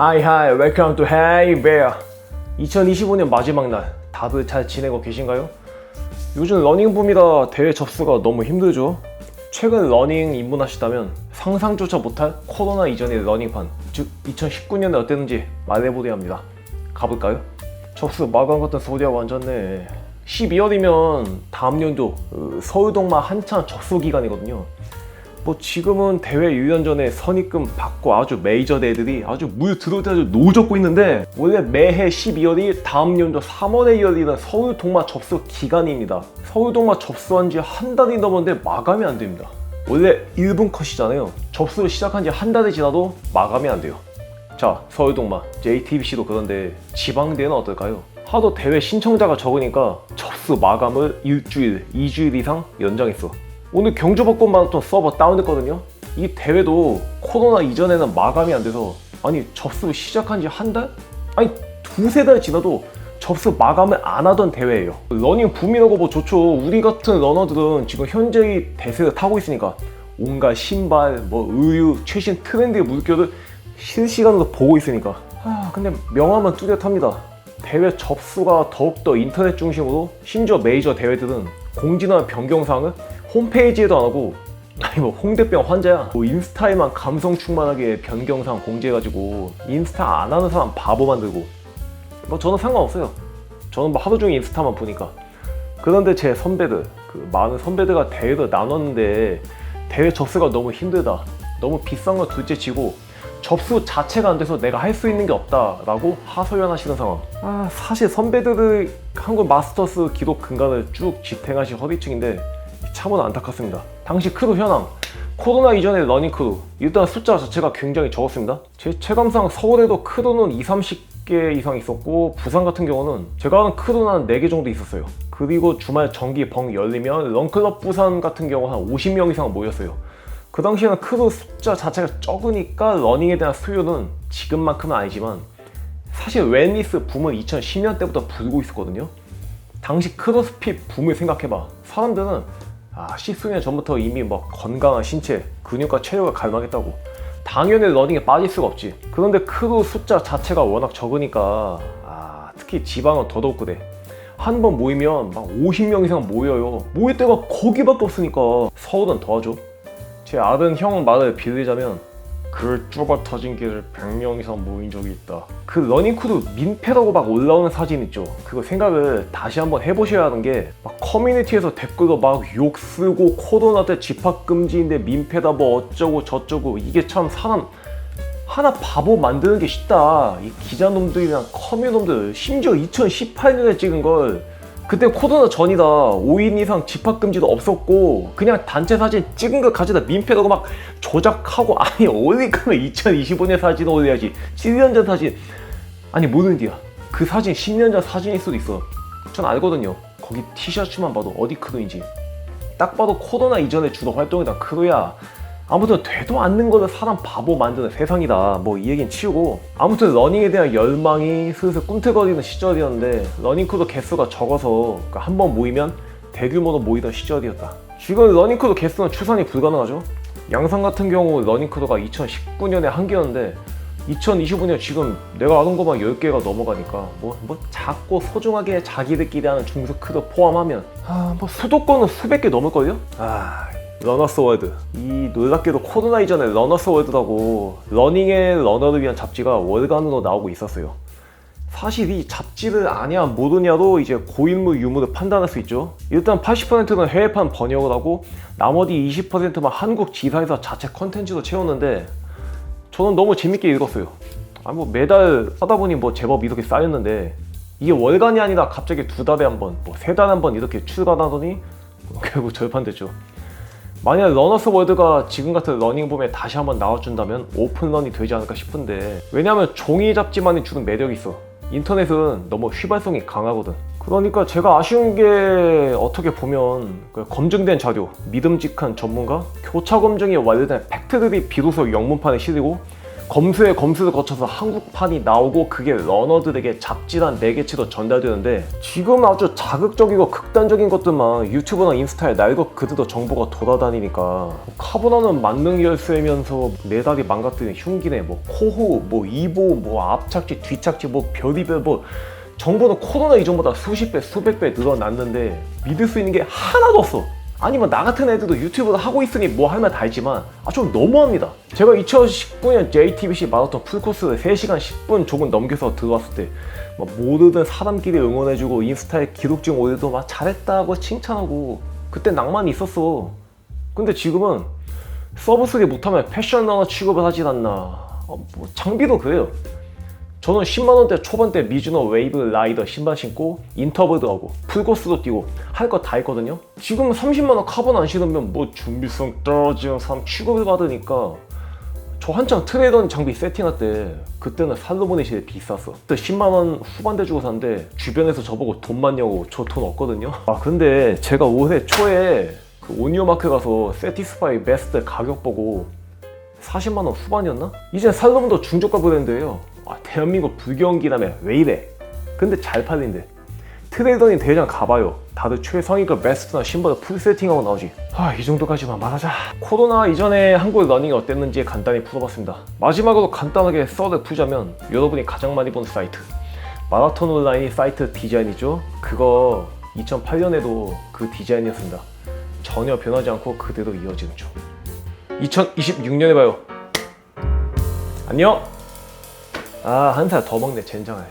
하이 하이 웰컴 투 헤이 베어 2025년 마지막 날 다들 잘 지내고 계신가요? 요즘 러닝 붐이라 대회 접수가 너무 힘들죠. 최근 러닝 입문하시다면 상상조차 못할 코로나 이전의 러닝판 즉 2019년에 어땠는지 말해보려 합니다. 가볼까요? 접수 마감 같은 소리하고 앉았네 12월이면 다음 연도 어, 서울동마 한창 접수 기간이거든요 뭐 지금은 대회 유연 전에 선입금 받고 아주 메이저 대회들이 아주 물 들어올 때 아주 노젓고 있는데 원래 매해 12월이 다음 연도 3월에 열리는 서울 동마 접수 기간입니다. 서울 동마 접수한 지 한 달이 넘었는데 마감이 안 됩니다. 원래 1분 컷이잖아요. 접수를 시작한 지 한 달이 지나도 마감이 안 돼요. 자, 서울 동마, JTBC도 그런데 지방 대회는 어떨까요? 하도 대회 신청자가 적으니까 접수 마감을 일주일, 2주일 이상 연장했어. 오늘 경주벚꽃 마라톤 서버 다운됐거든요. 이 대회도 코로나 이전에는 마감이 안 돼서 아니 접수 시작한 지 한 달? 아니 두세 달 지나도 접수 마감을 안 하던 대회예요. 러닝 붐이라고 뭐 좋죠. 우리 같은 러너들은 지금 현재의 대세를 타고 있으니까 온갖 신발, 뭐 의류, 최신 트렌드의 물결을 실시간으로 보고 있으니까. 아 근데 명함은 뚜렷합니다. 대회 접수가 더욱더 인터넷 중심으로 심지어 메이저 대회들은 공지나 변경사항을 홈페이지에도 안 하고 아니 뭐 홍대병 환자야. 뭐 인스타에만 감성 충만하게 변경사항 공지해가지고 인스타 안 하는 사람 바보 만들고. 뭐 저는 상관없어요. 저는 뭐 하루 종일 인스타만 보니까. 그런데 제 선배들 그 많은 선배들과 대회를 나눴는데 대회 접수가 너무 힘들다. 너무 비싼 거 둘째 치고 접수 자체가 안 돼서 내가 할 수 있는 게 없다라고 하소연하시는 상황. 아 사실 선배들의 한국 마스터스 기록 근간을 쭉 지탱하신 허리층인데 참으로 안타깝습니다. 당시 크루 현황. 코로나 이전의 러닝 크루 일단 숫자 자체가 굉장히 적었습니다. 제 체감상 서울에도 크루는 2, 30개 이상 있었고 부산 같은 경우는 제가 아는 크루는 한 4개 정도 있었어요. 그리고 주말 정기 벙 열리면 런클럽 부산 같은 경우 한 50명 이상 모였어요. 그 당시에는 크루 숫자 자체가 적으니까 러닝에 대한 수요는 지금만큼은 아니지만 사실 웰니스 붐은 2010년 때부터 불고 있었거든요. 당시 크로스핏 붐을 생각해봐. 사람들은 아, 십수년 전부터 이미 뭐 건강한 신체, 근육과 체력을 갈망했다고. 당연히 러닝에 빠질 수가 없지. 그런데 크루 숫자 자체가 워낙 적으니까 아, 특히 지방은 더더욱 그래. 한 번 모이면 막 50명 이상 모여요. 모일 데가 거기밖에 없으니까 서울은 더하죠. 제 아는 형 말을 빌리자면 그 좁아 터진 길을 100명 이상 모인 적이 있다. 그 러닝크루 민폐라고 막 올라오는 사진 있죠. 그거 생각을 다시 한번 해보셔야 하는 게 막 커뮤니티에서 댓글로 막 욕 쓰고 코로나 때 집합 금지인데 민폐다 뭐 어쩌고 저쩌고 이게 참 사람 하나 바보 만드는 게 쉽다. 이 기자놈들이랑 커뮤놈들 심지어 2018년에 찍은 걸 그때 코로나 전이다. 5인 이상 집합 금지도 없었고 그냥 단체 사진 찍은 거 가져다 민폐라고 막 조작하고 아니 올릴 거면 2025년 사진 올려야지. 7년 전 사진 아니 모르는 디야. 그 사진 10년 전 사진일 수도 있어. 전 알거든요. 거기 티셔츠만 봐도 어디 크루인지. 딱 봐도 코로나 이전에 주로 활동했던 크루야. 아무튼 되도 않는 거를 사람 바보 만드는 세상이다. 뭐 이 얘기는 치우고 아무튼 러닝에 대한 열망이 슬슬 꿈틀거리는 시절이었는데 러닝크루 개수가 적어서 한번 모이면 대규모로 모이던 시절이었다. 지금 러닝크루 개수는 추산이 불가능하죠. 양산 같은 경우 러닝크루가 2019년에 한 개였는데 2025년 지금 내가 아는 것만 10개가 넘어가니까 뭐, 뭐 작고 소중하게 자기들끼리 하는 중소 크루 포함하면 아, 뭐 수도권은 수백 개 넘을걸요? 아, 러너스 월드. 이 놀랍게도 코로나 이전에 러너스 월드라고 러닝의 러너를 위한 잡지가 월간으로 나오고 있었어요. 사실 이 잡지를 아냐 모르냐로 이제 고인물 유무를 판단할 수 있죠. 일단 80%는 해외판 번역을 하고 나머지 20%만 한국 지사에서 자체 컨텐츠로 채웠는데 저는 너무 재밌게 읽었어요. 아 뭐 매달 하다 보니 뭐 제법 이렇게 쌓였는데 이게 월간이 아니라 갑자기 두 달에 한 번, 뭐 세 달에 한 번 이렇게 출간하더니 결국 절판됐죠. 만약 러너스 월드가 지금 같은 러닝붐에 다시 한번 나와준다면 오픈런이 되지 않을까 싶은데 왜냐하면 종이 잡지만이 주는 매력이 있어. 인터넷은 너무 휘발성이 강하거든. 그러니까 제가 아쉬운 게 어떻게 보면 그 검증된 자료 믿음직한 전문가 교차 검증이 완료된 팩트들이 비로소 영문판에 실리고 검수에 검수를 거쳐서 한국판이 나오고 그게 러너들에게 잡지란 매개체로 전달되는데 지금 아주 자극적이고 극단적인 것들만 유튜브나 인스타에 날것 그대로 정보가 돌아다니니까 카보나는 만능 열쇠면서 내 다리 망가뜨리는 흉기네. 뭐 코호 뭐 이보 뭐 앞착지 뒤착지 뭐 별의별 뭐 정보는 코로나 이전보다 수십 배 수백 배 늘어났는데 믿을 수 있는 게 하나도 없어 아니면 나 같은 애들도 유튜브를 하고 있으니 뭐할말다 있지만 아 좀 너무합니다. 제가 2019년 JTBC 마라톤 풀코스를 3시간 10분 조금 넘겨서 들어왔을 때 막 모르는 사람끼리 응원해주고 인스타에 기록증 올려도 막 잘했다고 칭찬하고 그때 낭만이 있었어. 근데 지금은 서브스리 못하면 패션 러너 취급을 하진 않나. 어, 뭐 장비도 그래요 저는 10만원대 초반대 미즈노 웨이브 라이더 신발 신고 인터벌도 하고 풀코스도 뛰고 할 거 다 했거든요. 지금 30만원 카본 안 신으면 뭐 준비성 떨어지는 사람 취급을 받으니까 저 한창 트레이던 장비 세팅할 때 그때는 살로몬이 제일 비쌌어. 그때 10만원 후반대 주고 샀는데 주변에서 저보고 돈 많냐고 저 돈 없거든요. 아 근데 제가 올해 초에 그 오니오마크 가서 세티스파이 베스트 가격 보고 40만원 후반이었나? 이제 살로몬도 중저가 브랜드예요 아, 대한민국 불경기라며 왜 이래? 근데 잘 팔린대. 트레이더니 대장 가봐요. 다들 최상위급 베스트나 신발을 풀 세팅하고 나오지. 아 이 정도까지만 말하자. 코로나 이전에 한국 러닝이 어땠는지 간단히 풀어봤습니다. 마지막으로 간단하게 썰을 풀자면 여러분이 가장 많이 본 사이트. 마라톤 온라인이 사이트 디자인이죠. 그거 2008년에도 그 디자인이었습니다. 전혀 변하지 않고 그대로 이어지는 중. 2026년에 봐요. 안녕 아 한 살 더 먹네 젠장아